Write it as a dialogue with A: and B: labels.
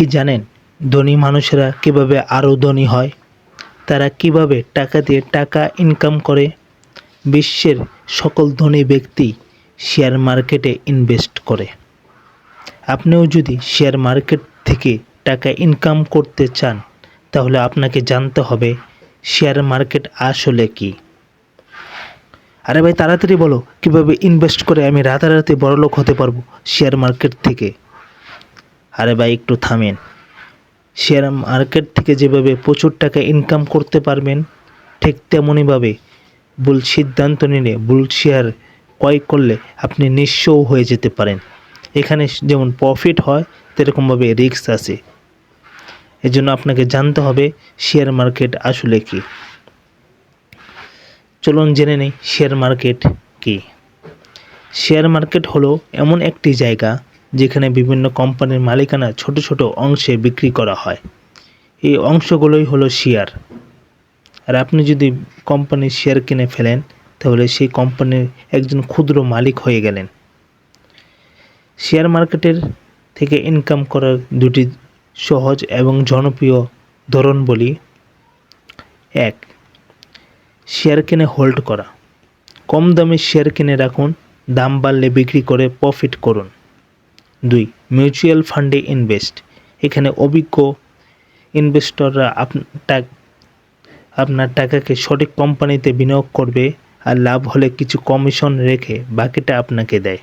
A: কি জানেন? ধনী মানুষেরা কীভাবে আরও ধনী হয়? তারা কীভাবে টাকা দিয়ে টাকা ইনকাম করে? বিশ্বের সকল ধনী ব্যক্তি শেয়ার মার্কেটে ইনভেস্ট করে। আপনিও যদি শেয়ার মার্কেট থেকে টাকা ইনকাম করতে চান, তাহলে আপনাকে জানতে হবে শেয়ার মার্কেট আসলে কি। আরে ভাই, তাড়াতাড়ি বলো, কীভাবে ইনভেস্ট করে আমি রাতারাতি বড়লোক হতে পারব শেয়ার মার্কেট থেকে? আরে ভাই, একটু থামেন। শেয়ার মার্কেট থেকে যেভাবে প্রচুর টাকা ইনকাম করতে পারবেন, ঠিক তেমনইভাবে ভুল সিদ্ধান্ত নিলে, ভুল শেয়ার ক্রয় করলে আপনি নিঃস্বও হয়ে যেতে পারেন। এখানে যেমন প্রফিট হয় সেরকমভাবে রিস্ক আছে। এজন্য আপনাকে জানতে হবে শেয়ার মার্কেট আসলে কি। চলুন জেনে নেই শেয়ার মার্কেট কি। শেয়ার মার্কেট হলো এমন একটি জায়গা যেখানে বিভিন্ন কোম্পানির মালিকানা ছোট ছোট অংশে বিক্রি করা হয়। এই অংশগুলোই হলো শেয়ার। আর আপনি যদি কোম্পানির শেয়ার কিনে ফেলেন, তাহলে সেই কোম্পানির একজন ক্ষুদ্র মালিক হয়ে গেলেন। শেয়ার মার্কেটের থেকে ইনকাম করার দুটি সহজ এবং জনপ্রিয় ধরন বলি। এক, শেয়ার কিনে হোল্ড করা। কম দামে শেয়ার কিনে রাখুন, দাম বাড়লে বিক্রি করে প্রফিট করুন। দুই মিউচুয়াল ফান্ডে ইনভেস্ট এখানে অভিজ্ঞ ইনভেস্টররা আপনার আপনার টাকাকে সঠিক কোম্পানিতে বিনিয়োগ করবে আর লাভ হলে কিছু কমিশন রেখে বাকিটা আপনাকে দেয়।